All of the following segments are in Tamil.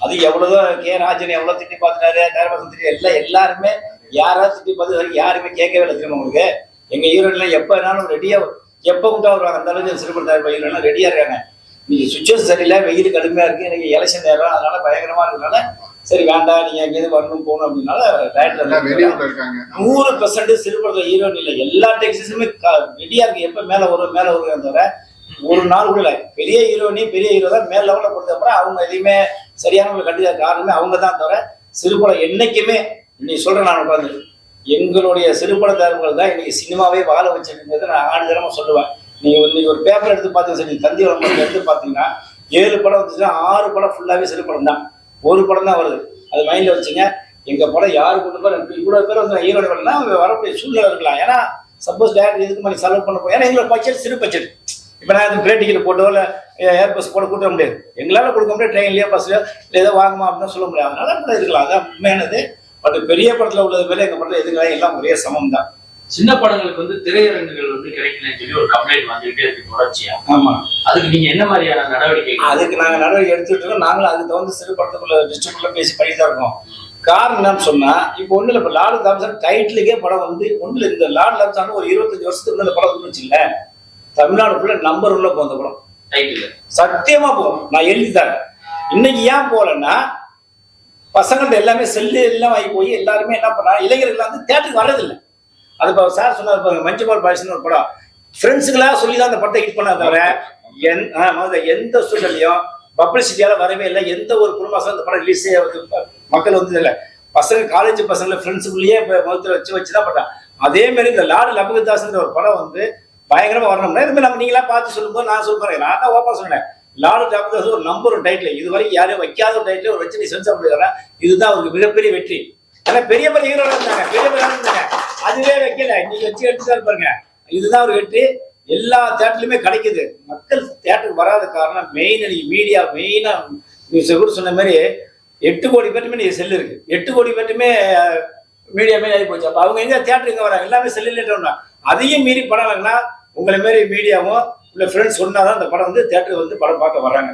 அது எவ்வளவுதான் கே ராஜன் எவ்வளவு திட்டி பார்த்துட்டாரு தரபாசன் திட்டி எல்லாம் எல்லாருமே யாராவது திட்டி பார்த்து யாருமே கேட்கவே இல்லை தெரியுமா உங்களுக்கு. எங்க ஹீரோயின்ல எப்ப வேணாலும் ரெடியா எப்ப கூட்டா வருவாங்க? அந்த அளவுக்கு சிறுபட தயாரிப்பு ஹீரோலாம் ரெடியா இருக்காங்க. நீங்க சுச்சுவேஷன் சரியில்லை வெயில் கடுமையா இருக்கு எனக்கு எலெக்ஷன் நேரம் அதனால பயங்கரமா இருக்கனால சரி வேண்டாம் நீங்க எங்கேயாவது வரணும் போகணும் அப்படின்னால நூறு பெர்சன்ட் சிறுபடத்துல ஹீரோயின் இல்லை எல்லா டெக்ஸஸுமே ரெடியா இருக்கு. எப்ப மேல வரும் மேல வரும் தவிர ஒரு நாள் கூட பெரிய ஹீரோனி பெரிய ஹீரோ தான் மேல் லெவலில் கொடுத்த அப்புறம் அவங்க எதையுமே சரியானவங்களை கண்டிப்பாக காரணமே அவங்க தான் தவிர சிறுபடம் என்னைக்குமே நீ சொல்கிறேன் நான் உட்காந்து எங்களுடைய சிறுபட தரங்கள் தான் இன்னைக்கு சினிமாவே வாழ வச்சிருக்கிறது நான் ஆண்டு தரமா சொல்லுவேன். நீங்கள் இன்னைக்கு ஒரு பேப்பர் எடுத்து பார்த்தீங்க சரி தந்தி வளம் எடுத்து பார்த்தீங்கன்னா ஏழு படம் வந்துச்சுன்னா ஆறு படம் ஃபுல்லாகவே சிறுபடம் தான். ஒரு படம் தான் வருது. அது மைண்டில் வச்சுங்க. எங்கள் படம் யாரு கொண்டு போய் இவ்வளோ பேர் வந்து ஈரோடு வரலாம் வரக்கூடிய சூழ்நிலை இருக்கலாம். ஏன்னா சப்போஸ் டேரக்டர் எதுக்கு மாதிரி செலவு பண்ண போகிறோம் ஏன்னா எங்களோட பட்ஜெட் சிறு பட்ஜெட் இப்போ நான் இந்த டிக்கெட் போட்டோ இல்லை ஏர் பஸ் போட கூட்ட முடியாது. எங்களால் கொடுக்க முடியாது ட்ரெயின்லையோ பஸ்லையோ இல்லை ஏதோ வாங்குமா அப்படின்னு சொல்ல முடியாது. அதனால கூட இருக்கலாம் அதான் உண்மையானது. பட் பெரிய படத்தில் உள்ளது மேலே எங்கள் படத்தில் எதுக்கலாம் எல்லாம் ஒரே சமம் தான் சின்ன படங்களுக்கு வந்து திரையரங்குகள் வந்து கிடைக்கலன்னு சொல்லி ஒரு கம்ப்ளைண்ட் வந்துகிட்டே இருக்கு தொடர்ச்சியா. ஆமாம் அதுக்கு நீங்க என்ன மாதிரியான நடவடிக்கைகள் அதுக்கு நாங்கள் நடவடிக்கை எடுத்துட்டு இருக்கோம். நாங்களும் அதுக்கு தகுந்த சிறு படத்துக்குள்ள டிஸ்ட்ரிக்ட்ல பேசி பண்ணிட்டு தான் இருக்கோம். காரணம் என்னன்னு சொன்னா இப்போ ஒண்ணுல இப்போ லாடு தாம்சன் டைட்டிலுக்கே படம் வந்து ஒண்ணுல இந்த லாடு தாம்சன் ஒரு இருபத்தஞ்சு வருஷத்துக்கு இந்த படம் வந்துச்சு இல்ல தமிழ்நாடு ஃபுல்லா நம்பர் உள்ள போகும் அந்த படம். சத்தியமா போகும். நான் எழுதி தரேன் இன்னைக்கு ஏன் போகலன்னா பசங்கள்ட்ட எல்லாமே செல்லு எல்லாம் வாங்கி போய் எல்லாருமே என்ன பண்ணா இளைஞர்கள் வந்து தேட்டருக்கு வர்றதில்லை. அது இப்போ சார் சொன்னார் பாருங்க மஞ்சள் பாய்ஸ்னு ஒரு படம். ஃப்ரெண்ட்ஸுங்களா சொல்லி தான் அந்த படத்தை ஹிட் பண்ண தவிர எந் எந்த சூழ்நிலையும் பப்ளிசிட்டியால வரவே இல்லை. எந்த ஒரு குடும்பம் அந்த படம் ரிலீஸே மக்கள் வந்து இல்லை. பசங்க காலேஜ் பசங்களை ஃப்ரெண்ட்ஸுக்குள்ளேயே முகத்தில் வச்சு வச்சு தான் பண்ணான் அதே மாதிரி இந்த லாடு லபகதாஸ்ன்ற ஒரு படம் வந்து பயங்கரமா வரணும்னா இது மாதிரி நம்ம நீங்களா பார்த்து சொல்லும்போது நான் சொல்லுறேன் நான் தான் ஓப்பன் சொன்னேன். லாலு லபகதாஸ் ஒரு நம்பர் ஒரு டைட்டில் இது வரைக்கும் யாரும் வைக்காத ஒரு டைட்டில் ஒரு வச்சு நீ சென்சார் பண்ணிடுறேன் இதுதான் அவருக்கு மிகப்பெரிய வெற்றி. ஏன்னா பெரிய பெரிய ஹீரோட இருந்தாங்க. பெரிய பெரிய இருந்தாங்க. அதுவே வைக்கல. நீங்க வச்சு எடுத்துதான் பாருங்க. இதுதான் ஒரு வெற்றி. எல்லா தேட்டர்லயுமே கிடைக்குது. மக்கள் தேட்டருக்கு வராத காரணம் மெயின் நீ மீடியா மெயினா நீ செகுடு சொன்ன மாதிரி எட்டு கோடி பேருமே நீ செல்லு இருக்கு. எட்டு கோடி பேருமே மீடியா மாரி ஆகி போச்சு. அப்ப அவங்க எங்க தேட்டர் வராங்க? எல்லாமே செல்லுலேட்டா அதையும் மீறி படம் இல்லைன்னா உங்களை மாரி மீடியாவும் இல்ல ஃப்ரெண்ட்ஸ் சொன்னாதான் அந்த படம் வந்து தேட்டருக்கு வந்து படம் பார்க்க வர்றாங்க.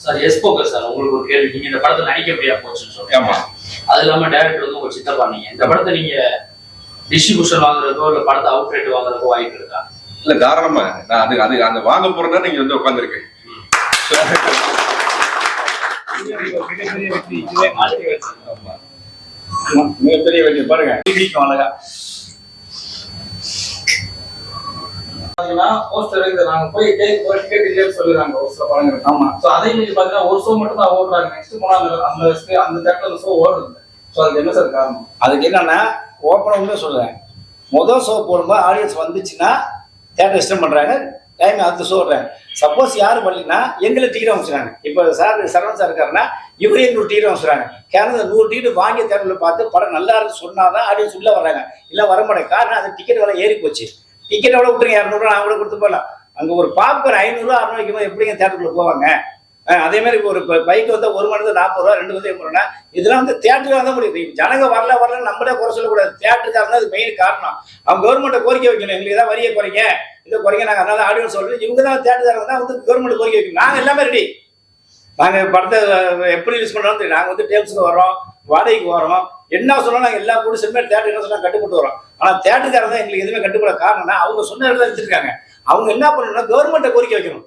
சார் எஸ் போக்கர் சார் உங்களுக்கு ஒரு கேள்வி. நீங்க இந்த படத்தை நடிக்க முடியாது போச்சுன்னு சொல்றீங்க. ஆமா. அது இல்லாம டேரக்டர் வந்து உங்க சித்தப்பா நீங்க. இந்த படத்தை நீங்க டிஸ்ட்ரிபியூஷன் வாங்குறதுக்கோ இல்ல படத்தை அவுட் ரேட் வாங்குறதுக்கோ வாய்ப்பு இருக்கா? இல்ல தாராளமா நான் அது அது அந்த வாங்க போறதா நீங்க வந்து உட்காந்துருக்கு மிகப்பெரிய வெற்றி. பாருங்க. டிவிக்கும் அழகா. பாத்தீங்கன்னா போஸ்டர் இது நாங்க போய் கேக் போய் டிக்கெட் இல்லைன்னு சொல்லிடுறாங்க. ஒரு சில படங்கள். ஆமா. சோ அதே மாதிரி பாத்தீங்கன்னா ஒரு ஷோ மட்டும் தான் ஓடுறாங்க. நெக்ஸ்ட் போனா அந்த அந்த அந்த தேட்டர்ல அந்த ஷோ ஓடுது சோ அதுக்கு என்ன சார் காரணம்? அதுக்கு என்னன்னா ஓப்பனாகவே சொல்றேன். மொதல் ஷோ போடும்போது ஆடியன்ஸ் வந்துச்சுன்னா தேட்டர் இஷ்டம் பண்றாங்க. டைம் அடுத்த ஷோ விடுறேன் சப்போஸ் யாரும் பண்ணலன்னா எங்களுக்கு டிக்கெட் அமைச்சுறாங்க இப்போ சார் சரவணன் சார் இருக்காருன்னா இவரு எங்களுக்கு டிக்கெட் அமைச்சுறாங்க கேரளா நூறு டிக்கெட் வாங்கி தேட்டரில் பார்த்து படம் நல்லா இருக்கு சொன்னாதான் ஆடியன்ஸ் உள்ள வர்றாங்க. இல்லை வர மாட்டேங்க காரணம் அது டிக்கெட் விலை ஏறி போச்சு டிக்கெட் எவ்வளோ விட்டுருங்க இரநூறுவா. நான் கூட கொடுத்து போகலாம் அங்கே ஒரு பாப்கார்ன் ஐநூறுரூவா அறுநூறு போது எப்படிங்க தேட்டருக்குள்ள போவாங்க? அதே மாதிரி ஒரு பைக் வந்து ஒரு மணி நாற்பது ரூபா ரெண்டு மணி எண்பது இதெல்லாம் வந்து தேட்டருக்கு தான் முடியுது ஜனங்க வரல வரல நம்மளே குறை சொல்லக்கூடாது. தேட்டருக்காக தான் அது மெயின் காரணம். அவங்க கவர்மெண்ட்டை கோரிக்கை வைக்கணும். எங்களுக்கு தான் வரியை குறைங்க. இதை குறைங்க நாங்கள் அதனால ஆடியோ சொல்றோம். இவங்க தான் தேட்டருக்காரங்க தான் வந்து கவர்மெண்ட் கோரிக்கை வைக்கணும். நாங்கள் எல்லாமே ரெடி நாங்கள் படத்தை எப்படி யூஸ் பண்ணுறோம் தெரியும் நாங்கள் வந்து டேம்ஸுக்கு வரோம் வாடகைக்கு வரோம் என்ன சொன்னாலும் நாங்கள் எல்லா ப்ரொடியூசருமே தேட்டர் என்ன சொன்னா கட்டுப்பட்டு வரோம். ஆனால் தேட்டருக்காரங்க தான் எங்களுக்கு எதுவுமே கட்டுப்பட காரணம்னா அவங்க சொன்ன இடத்துல எடுத்துருக்காங்க அவங்க என்ன பண்ணணும்னா கவர்மெண்ட்டை கோரிக்கை வைக்கணும்.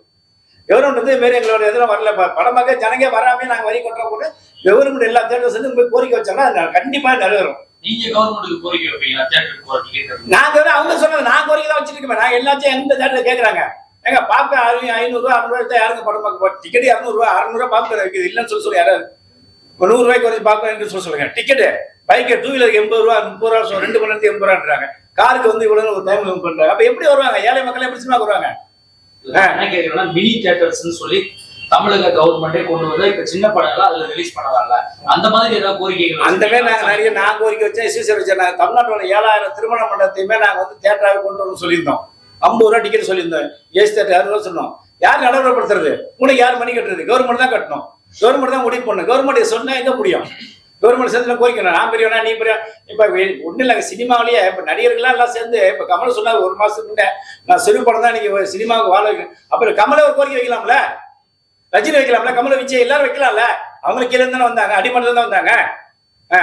கவர்மெண்ட் வந்து மாரி எங்களோட எதில் வரல. ப- படம் பார்க்க ஜனங்க வராமே நாங்கள் வரி கொட்டுறோம் போது கவர்மெண்ட் எல்லா தேட்டர் சேர்ந்து போய் கோரிக்கை வச்சோம்னா கண்டிப்பாக நிறைவேறும். நீங்க கவர்மெண்ட்டுக்கு கோரிக்கை வைப்பீங்களா? தேட்டருக்கு நாங்க அவங்க சொன்னது நான் கோரிக்கை தான் வச்சிருக்கேன் நான் எல்லாத்தையும் எந்த தேட்டரில் கேட்குறாங்க ஏங்க ஆறு ஐநூறுரூவா அறுநூறுவா யாருங்க படம் பார்க்க டிக்கெட் இரநூறுவா அறுநூறுவா பார்க்க இருக்குது இல்லைன்னு சொல்லி சொல்லி யாராவது. நூறுரூவாய்க்கு குறைச்சி பார்க்க சொல்ல சொல்லுங்க. டிக்கெட்டு பைக்கு டூ வீலருக்கு எண்பது ரூபா முப்பது ரூபா ரெண்டு மணி நேரத்துக்கு எண்பது ரூபான்றாங்க. காருக்கு வந்து இவ்வளோ ஒரு டைம் பண்ணுறாங்க அப்போ எப்படி வருவாங்க? ஏழை மக்கள் எப்படி சினிமா வருவாங்க? மினி தியேட்டர்ஸ்னு சொல்லி தமிழக கவர்மெண்டே கொண்டு வந்து இப்ப சின்ன எல்லாம் அதுல ரிலீஸ் பண்ணலாம்ல அந்த மாதிரி ஏதாவது கோரிக்கைகள் அந்த மாதிரி நாங்கள் நிறைய நான் கோரிக்கை வச்சேன் சிசிஆர் வச்சேன் நாங்கள் தமிழ்நாட்டோட ஏழாயிரம் திருமண மண்டபத்தையுமே நாங்கள் வந்து தேட்டராகவே கொண்டு வரணும்னு சொல்லியிருந்தோம். ஐம்பது ரூபா டிக்கெட் சொல்லியிருந்தோம். ஏசி தேட்டர் அறுபது ரூபா சொன்னோம். யார் நடைமுறைப்படுத்துறது? உனக்கு யார் மணி கட்டுறது? கவர்மெண்ட் தான் கட்டணும். கவர்மெண்ட் தான் முடிவு பண்ணணும். கவர்மெண்ட் சொன்னா எங்க முடியும்? கவர்மெண்ட் சேர்ந்து கோரிக்கை நான் பெரியவனா நீ பெரிய? இப்ப ஒன்றும் இல்லைங்க சினிமாவிலேயே இப்ப நடிகர்கள்லாம் எல்லாம் சேர்ந்து இப்ப கமல் சொன்னார் ஒரு மாதத்துக்கு முன்னே நான் சிறு படம் தான் நீங்க சினிமாவுக்கு வாழ வைக்கணும். அப்புறம் கமலை ஒரு கோரிக்கை வைக்கலாம்ல? ரஜினி வைக்கலாம்ல? கமலை விஜய் எல்லாரும் வைக்கலாம்ல? அவங்க கீழே தானே வந்தாங்க அடிமட்டத்தில் தான் வந்தாங்க? ஆ.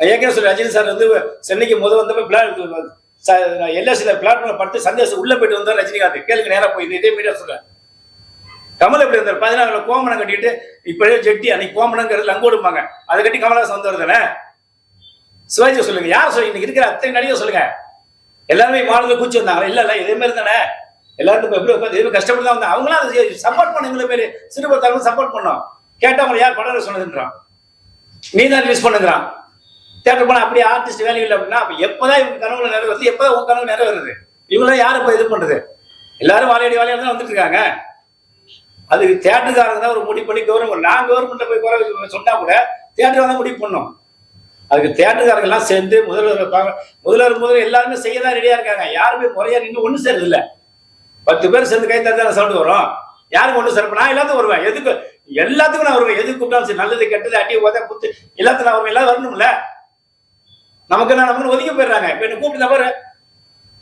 ஏற்கனவே சொல்லி ரஜினி சார் வந்து சென்னைக்கு முதல் வந்தப்ப பிளாட் சில பிளாட் படுத்து சந்தேஷம் உள்ள போயிட்டு வந்தார் ரஜினிகாந்த். கேளுங்க நேரா போய் இதே மீடியா சொல்றேன். கமல் எப்படி இருந்தார்? பதினாறுல கோமணம் கட்டிட்டு இப்பவே ஜெட்டி அன்னைக்கு கோமணங்கிறது லங்கோடுப்பாங்க அதை கட்டி கமலஹாசன் வந்தவர் தானே சிவாஜி சொல்லுங்க. யார் சொல்லுங்க? இன்னைக்கு இருக்கிற அத்தனை நடிகர் சொல்லுங்க. எல்லாருமே மாடல கூச்சி வந்தாங்க இல்ல இல்ல இதே மாதிரி தானே? எல்லாரும் எப்படி எப்படி கஷ்டப்பட்டு தான் வந்தாங்க. அவங்களாம் அதை சப்போர்ட் பண்ண எங்களை பேரு சிறுபத்தாலும் சப்போர்ட் பண்ணோம். கேட்டவங்களை யார் படம் சொன்னதுன்றான். நீ தான் ரிலீஸ் பண்ணுங்கிறான். தேட்டர் போனா அப்படியே ஆர்டிஸ்ட் வேல்யூ இல்லை அப்படின்னா அப்ப எப்பதான் இவங்க கனவுல நிறைவேறுது எப்பதான் உங்க கனவு நிறைவேறுது இவங்களாம் யாரும் இப்ப இது பண்றது? எல்லாரும் வாழையடி வாழையா தான் வந்துட்டு இருக்காங்க. அதுக்கு தேட்டருக்காரங்க தான் ஒரு முடிவு பண்ணி கவர்மெண்ட் நான் கவர்மெண்ட்ல போய் குறை சொன்னால் கூட தேட்டர் தான் முடிவு பண்ணோம் அதுக்கு தேட்டருக்காரங்கெல்லாம் சேர்ந்து முதல்வர் முதல்வர் முதல்வர் எல்லாருமே செய்ய தான் ரெடியாக இருக்காங்க. யாருமே முறையாக நின்று ஒன்றும் சேர்றது இல்லை பத்து பேர் சேர்ந்து கை தந்தான சவுண்டு வரும். யாருக்கு ஒன்றும் சேர்ப்ப நான் எல்லாத்துக்கும் வருவேன். எதுக்கு? எல்லாத்துக்கும் நான் வருவேன். எதுக்கு கூப்பிட்டாலும் சரி நல்லது கெட்டது அடி உத குத்து எல்லாத்துக்கும் நான் வருவேன். எல்லாம் வரணும்ல? நமக்கு நான் நமக்கு ஒதுக்கி போயிடுறாங்க. இப்போ என்ன கூப்பிட்டு பாரு.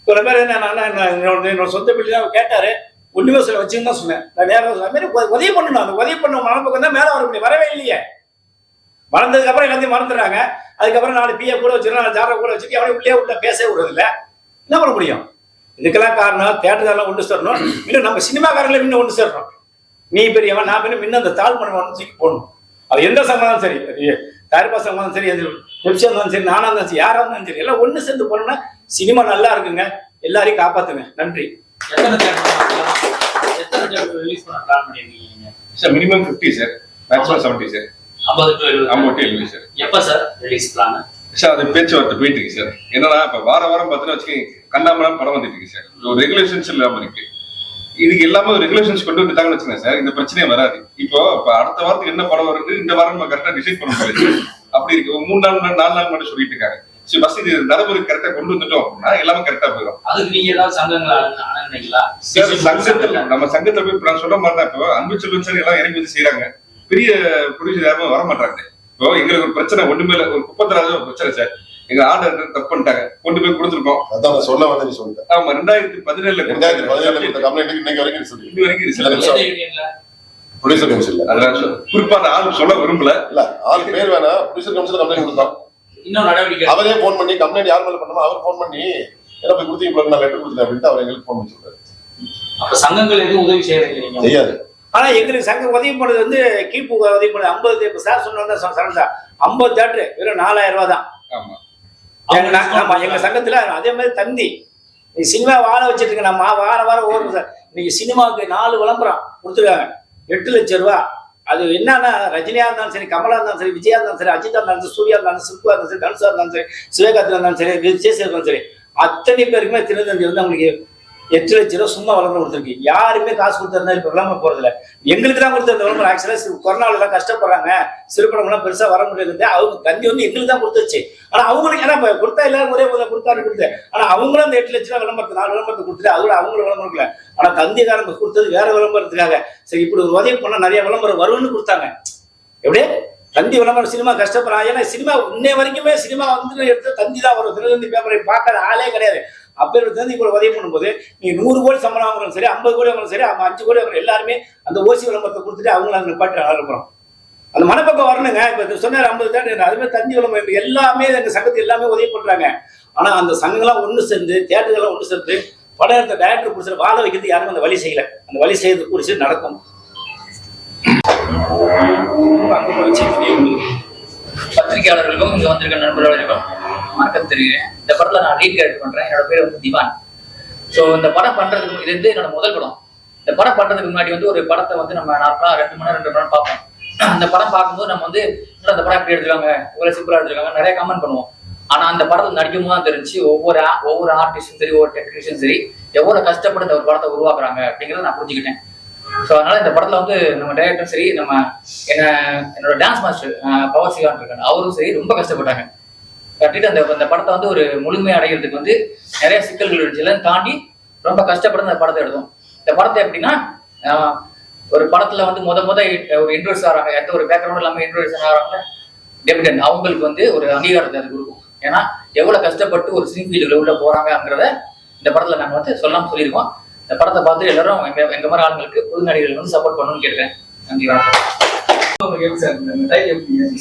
ஒரு பேர் என்ன நான் என்னோட என்னோட சொந்த பிள்ளை தான் கேட்டாரு. ஒண்ணுமே சொல்ல வச்சுன்னு தான் சொன்னேன். நான் நேரம் சொன்ன மாதிரி உதவி பண்ணணும். அந்த உதவி பண்ண மனப்பக்கம் தான் மேல வர முடியும். வரவே இல்லையே. வளர்ந்ததுக்கு அப்புறம் எல்லாத்தையும் மறந்துடுறாங்க. அதுக்கப்புறம் நாலு பிஏ கூட வச்சிருக்கோம் நாலு ஜாரை கூட வச்சுட்டு அவனை உள்ளே உள்ள பேசவே விடுறது இல்லை என்ன பண்ண முடியும்? இதுக்கெல்லாம் காரணம் தேட்டர்லாம் ஒன்று சேரணும். இன்னும் நம்ம சினிமாக்காரங்களே இன்னும் ஒன்று சேர்றோம் நீ பெரியவன் நான் பெரிய இன்னும் அந்த தாழ் மனவன் தூக்கி போகணும் அது எந்த சங்கமாலும் சரி. தயாரிப்பா சங்கமாலும் சரி அது வெப்சைட் இருந்தாலும் சரி நானாக இருந்தாலும் சரி யாராக இருந்தாலும் சரி எல்லாம் ஒன்று சேர்ந்து போனோம்னா சினிமா நல்லா இருக்குங்க. எல்லாரையும் காப்பாற்றுங்க நன்றி. Sir minimum fifty sir maximum seventy sir ஐம்பது எழுபது. சார் எப்ப சார் ரிலீஸ் பிளான் சார் அது பேச்சுவார்த்தை போயிட்டு இருக்கு சார் என்னன்னா இப்ப வார வாரம் பார்த்தீங்கன்னா வச்சுக்கோங்க கண்ணாமலாம் படம் வந்துட்டு இருக்கு சார் ஒரு ரெகுலேஷன்ஸ் இல்லாம இருக்கு. இதுக்கு எல்லாமே ரெகுலேஷன்ஸ் கொண்டு வந்துட்டாங்கன்னு வச்சுக்கோங்க சார் இந்த பிரச்சனையே வராது. இப்போ இப்ப அடுத்த வாரத்துக்கு என்ன படம் வருது இந்த வாரம் நம்ம கரெக்டா டிசைட் பண்ண முடியாது அப்படி இருக்கு. மூணு நாள் நாலு நாள் மட்டும் சொல்லிட்டு இருக்காங்க. சரி பஸ் இது நடைமுறை கரெக்டா கொண்டு வந்துட்டோம் அப்படின்னா எல்லாமே கரெக்டா போயிடும். அதுக்கு நீங்க ஏதாவது சங்கங்கள் சங்கத்துல நம்ம சங்கத்துல போய் நான் சொல்ற மாதிரி தான் இப்போ அன்பு செல்வன் சார் எல்லாம் இறங்கி வந்து செய்யறாங்க பெரிய ப்ரொடியூசர் யாருமே வர மாட்டாங்க இப்போ எங்களுக்கு ஒரு பிரச்சனை ஒண்ணுமே இல்ல. ஒரு குப்பத்தராஜ ஒரு பிரச்சனை சார். எங்க ஆர்டர் தப்பு பண்ணிட்டாங்க. கொண்டு போய் கொடுத்துருக்கோம். அதான் நான் சொல்ல வந்து நீ சொல்லிட்ட. ஆமா ரெண்டாயிரத்தி பதினேழுல ரெண்டாயிரத்தி பதினேழுல கொடுத்த கம்ப்ளைண்ட் இன்னைக்கு வரைக்கும் சொல்லி இது வரைக்கும் ப்ரொடியூசர் சொல்~ குறிப்பா அந்த ஆள் சொல்ல விரும்பல. இல்ல ஆள் பேர் வேணாம். ப்ரொடியூசர் கவுன்சில் கம்ப்ளைண்ட் கொடுத்தோம் இன்னும் நடவடிக்கை அவரே ஃபோன் பண்ணி கம்ப்ளைண்ட் யார் மேல பண்ணாமோ அவர் ஃபோன் பண்ணி என்ன போய் கொடுத்தீங்க நான் லெட்டர் கொடுத்தேன் அப்படின்ட்டு அவர் எங்களுக்கு ஃபோன் பண்ணி சொல்றாரு. அப்ப சங்கங்கள் எதுவும் உதவி செய்யறீங்க நீங்க செய்யாது. ஆனா எங்களுக்கு சங்கம் உதவி பண்ணது வந்து கீப்பு உதவி பண்ணது ஐம்பது இப்போ சார் சொன்னா சரண் சார் ஐம்பது தேட்டரு வெறும் நாலாயிரம் ரூபாய் தான். ஆமா. எங்க சங்கத்துல அதே மாதிரி தந்தி. நீ சினிமா வாழ வச்சிட்டு இருக்க நம்ம வார வாரம் ஓடுறோம் சார் இன்னைக்கு சினிமாவுக்கு நாலு விளம்பரம் கொடுத்துருக்காங்க. எட்டு லட்சம் ரூபா அது என்னன்னா ரஜினியா இருந்தாலும் சரி கமலா இருந்தாலும் சரி விஜயா இருந்தாலும் சரி அஜிதா இருந்தாலும் சரி சூர்யா இருந்தாலும் சிம்புவா இருந்தாலும் சரி தனுஷா இருந்தாலும் சரி சிவகாத்திரா இருந்தாலும் சரி விஜய் இருந்தாலும் சரி அத்தனை பேருக்குமே திருநெல்வேலி வந்து அவங்களுக்கு எட்டு லட்ச ரூபா சும்மா விளம்பரம் கொடுத்துருக்கு. யாருமே காசு கொடுத்துருந்தா இப்போ விளம்பரம் போறதில்ல. எங்களுக்கு தான் கொடுத்த விளம்பரம். ஆக்சுவலாக கொரோனால தான் கஷ்டப்படுறாங்க. சிறுபடம்லாம் பெருசா வர முடியாது அவங்க தந்தி வந்து எங்களுக்கு தான் கொடுத்துருச்சு. ஆனா அவங்களுக்கு ஏன்னா கொடுத்தா எல்லாரும் ஒரே முதல்ல கொடுத்தாரு கொடுத்து. ஆனா அவங்களும் அந்த எட்டு லட்ச ரூபா விளம்பரத்தை நாலு விளம்பரத்தை கொடுத்துட்டு அதோட அவங்களும் விளம்பரம் இல்லை ஆனா தந்திக்காரங்க கொடுத்தது வேற விளம்பரத்துக்காக. சரி இப்படி ஒரு உதவி பண்ணா நிறைய விளம்பரம் வரும்னு கொடுத்தாங்க. எப்படி தந்தி விளம்பரம் சினிமா கஷ்டப்படுறாங்க ஏன்னா சினிமா இன்னை வரைக்குமே சினிமா வந்து எடுத்து தந்தி தான் வரும். தினத்தந்தி பேப்பரை பார்க்காத ஆளே கிடையாது. அப்பேற்பட்டு தந்தி கூட உதவி பண்ணும்போது நீ நூறு கோடி சம்பளம் வாங்குறோம் சரி ஐம்பது கோடி வாங்குறோம் சரி அவங்க அஞ்சு கோடி வாங்குறோம் எல்லாருமே அந்த ஓசி விளம்பரத்தை கொடுத்துட்டு அவங்கள அந்த பாட்டு அனுப்புகிறோம் அந்த மனப்பக்கம் வரணுங்க. இப்போ சொன்னார் ஐம்பது தேட்டர் அதுமாதிரி தஞ்சி விளம்பரம் எல்லாமே எங்கள் சங்கத்துக்கு எல்லாமே உதவி பண்ணுறாங்க ஆனால் அந்த சங்கங்கள்லாம் ஒன்று சேர்ந்து தேட்டர்கள்லாம் ஒன்று சேர்ந்து படம் எடுத்த டேரக்டர் கொடுத்து வாழ வைக்கிறது யாரும் அந்த வழி செய்யலை. அந்த வழி செய்யறது குறித்து நடக்கும். பத்திரிகையாளர்களுக்கும் இங்கே வந்திருக்க நண்பர்களுக்கும் வணக்கம் தெரிவிக்கிறேன் இந்த படத்துல நான் லீட் கேரக்டர் பண்றேன். என்னோட பேர் வந்து திவான். ஸோ இந்த படம் பண்றதுக்கு இது வந்து என்னோட முதல் படம். இந்த படம் பண்றதுக்கு முன்னாடி வந்து ஒரு படத்தை வந்து நம்ம நார்மலா ரெண்டு மணி நேரம் ரெண்டு மணி நேரம் பார்ப்போம். அந்த படம் பார்க்கும்போது நம்ம வந்து "என்னடா படம் எப்படி எடுத்துருக்காங்க? இவ்வளவு சூப்பரா எடுத்துருக்காங்க. நிறைய கமெண்ட் பண்ணுவோம். ஆனா அந்த படத்தில் நடிக்கும் போது தான் தெரிஞ்சு ஒவ்வொரு ஒவ்வொரு ஆர்டிஸ்டும் சரி ஒவ்வொரு டெக்னீஷியன் சரி எவ்வளவு கஷ்டப்பட்டு இந்த ஒரு படத்தை உருவாக்குறாங்க அப்படிங்கறத நான் புரிஞ்சுக்கிட்டேன். ஸோ அதனால இந்த படத்துல வந்து நம்ம டைரக்டரும் சரி நம்ம என்ன என்னோட டான்ஸ் மாஸ்டர் பவர் சிகான் இருக்காங்க அவரும் சரி ரொம்ப கஷ்டப்பட்டாங்க. கட்டிட்டு அந்த அந்த படத்தை வந்து ஒரு முழுமை அடைகிறதுக்கு வந்து நிறைய சிக்கல்கள் இருந்துச்சு. தாண்டி ரொம்ப கஷ்டப்பட்டு அந்த படத்தை எடுத்தோம். இந்த படத்தை எப்படின்னா ஒரு படத்துல வந்து முத முத ஒரு இன்ட்ரோஸ் ஆகிறாங்க எந்த ஒரு பேக்ரவுண்ட் இல்லாமல் இன்ட்ரோஸ் ஆகிறாங்க டெபிடன் அவங்களுக்கு வந்து ஒரு அங்கீகாரத்தை அது கொடுக்கும். ஏன்னா எவ்வளோ கஷ்டப்பட்டு ஒரு சினி ஃபீல்டுல உள்ள போறாங்கங்கிறத இந்த படத்துல நாங்கள் வந்து சொல்லாம சொல்லியிருக்கோம். இந்த படத்தை பார்த்து எல்லாரும் எங்க எங்க மாதிரி ஆளுங்களுக்கு புது நடிகர்கள் வந்து சப்போர்ட் பண்ணணும்னு கேட்குறேன் நன்றி வணக்கம்.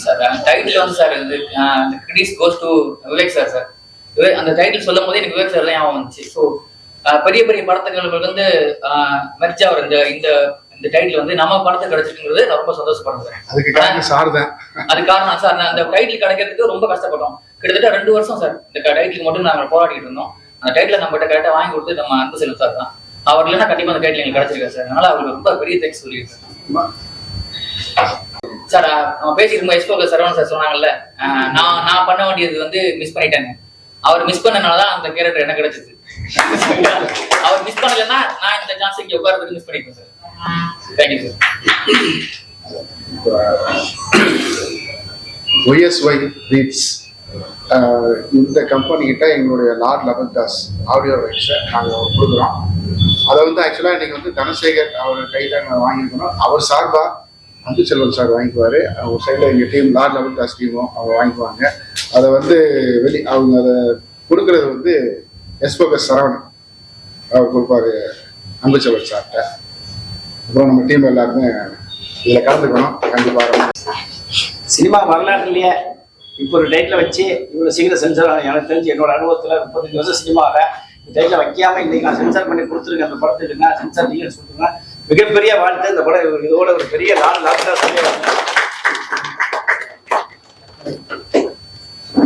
சார் டைட்டில் சார் வந்து சார் இது credits goes to Vivek sir sir அந்த டைட்டில் சொல்லும் போதே எனக்கு விவேக் சார் தான் ஞாபகம் வந்துச்சு. ஸோ பெரிய பெரிய படத்துங்களுக்கு வந்து மெர்ஜ் அவர் இந்த இந்த இந்த டைட்டில் வந்து நம்ம படத்துக்கு கிடைச்சிருக்குங்கிறது நான் ரொம்ப சந்தோஷப்படுறேன். அதுக்கு காரணம் சார் தான். அது காரணம் சார் நான் அந்த டைட்டில் கிடைக்கிறதுக்கு ரொம்ப கஷ்டப்பட்டோம். கிட்டத்தட்ட ரெண்டு வருஷம் சார் இந்த டைட்டில் மட்டும் நாங்கள் போராடிட்டு இருந்தோம். அந்த டைட்டில் நம்மகிட்ட கரெக்டாக வாங்கி கொடுத்து நம்ம அன்பு செல்வம் சார் தான். அவர் இல்லைன்னா கண்டிப்பா அந்த டைட்டில் எங்களுக்கு கிடைச்சிருக்காரு சார் அதனால அவருக்கு ரொம்ப பெரிய தேங்க்ஸ் சொல்லியிருக்கேன். சார் அஹ் நம்ம பேசிட்டு எக்ஸ்போக்கு சரவணன் சார் சொன்னாங்கல்ல நான் நான் பண்ண வேண்டியது வந்து மிஸ் பண்ணிட்டேங்க. அவர் மிஸ் பண்ணனால தான் அந்த கேரக்டர் எனக்கு கிடைச்சது. அவர் மிஸ் பண்ணலைன்னா நான் இந்த சான்ஸ் இங்கே உட்காரத்துக்கு மிஸ் பண்ணிப்பேன் sir thank you sir YSY reads இந்த கம்பெனிக்கிட்ட எங்களுடைய லார்ட் லெவன் தாஸ் ஆடியோ ரைட்ஸை நாங்கள் கொடுக்குறோம். அதை வந்து ஆக்சுவலாக இன்னைக்கு வந்து தனசேகர் அவர் கையில் நாங்கள் வாங்கியிருக்கணும். அவர் சார்பாக அன்பு செல்வன் சார் வாங்கிக்குவார். ஒரு சைடில் எங்கள் டீம் லார்ட் லெவல் கிளாஸ் டீமும் அவங்க வாங்கிக்குவாங்க. அதை வந்து வெளி அவங்க அதை கொடுக்கறது வந்து எஸ்போகஸ் சரவணன். அவர் கொடுப்பாரு அன்பு செல்வன் சார்கிட்ட அப்புறம் நம்ம டீம் எல்லாருமே இதில் கலந்துக்கணும். கண்டிப்பாக சினிமா வரலாற்றுலயே இப்போ ஒரு டைட்டில் வச்சு இவ்வளோ சீக்கிரம் சென்சார் எனக்கு தெரிஞ்சு என்னோட அனுபவத்தில் முப்பத்தஞ்சு வருஷம் சினிமாவில் டைட்டில் வைக்காமல் இன்றைக்கி நான் சென்சார் பண்ணி கொடுத்துருக்கேன். அந்த படத்துக்கு நான் சென்சார் நீங்கள் சொல்லுங்கள் மிகப்பெரிய வாழ்க்கை. இந்த படம் இதோட ஒரு பெரிய நாலு சொல்லி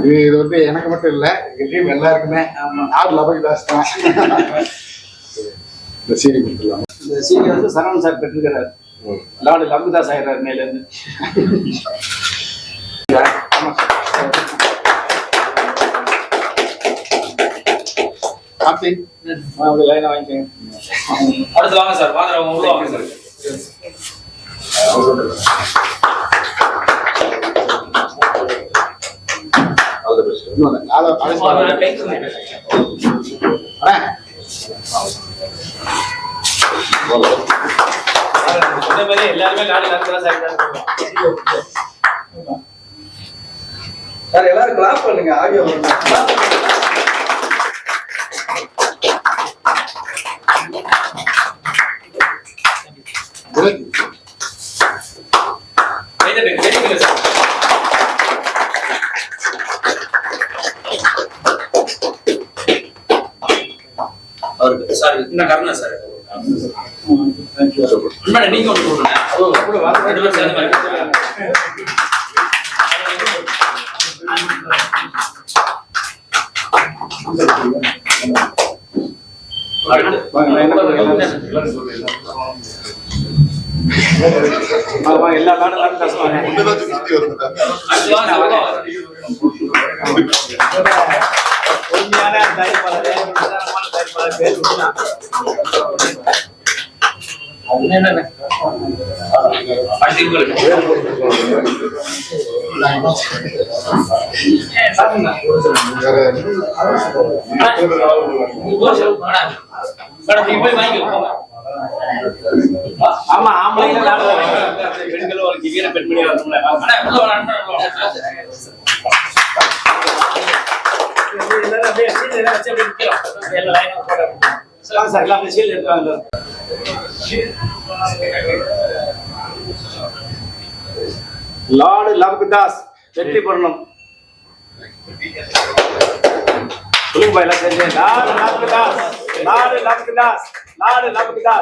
இது இது வந்து எனக்கு மட்டும் இல்ல எங்க டீம் எல்லாருக்குமே ஆறு லபக் தாஸ் தான். இந்த சீரி கொடுத்துடலாம்? இந்த சீனியர் வந்து சரவணன் சார் பெற்றிருக்கிறார். லார்டு லம்புதாஸ் ஆயிடுறாரு மேலேருந்து லைனை வாங்கிக்கோங்க. அடுத்து வாங்க சார் வாங்க உள்ள வாங்க சார். எல்லாருமே சார் எல்லாரும் கிளாப் பண்ணுங்க ஆடியோ உனக்கு கைதட்டு கைதட்டுங்க சார் அவருக்கு சார் இன்னும் கருணா சார் மேடம் நீங்க ஒன்று கொடுங்க ரெண்டு பேரும் சேர்ந்து மாதிரி. அடுத்து. வாங்க, லைனை போடுங்க. வாங்க, எல்லா ஒண்ணுதான் சுத்தி வருது மேடம், நீங்க போய் வாங்கிக்கோங்க. போங்க. ஆமா ஆம்பளைங்க. பெண்களும் ஒரு பெண்மணி வரணும்ல. எல்லா லார்டு லவ்குதாஸ் வெற்றி பெறணும். சொல்லுங்க எல்லாம் சேர்ந்து lord Lavkudas lord Lavkudas lord Lavkudas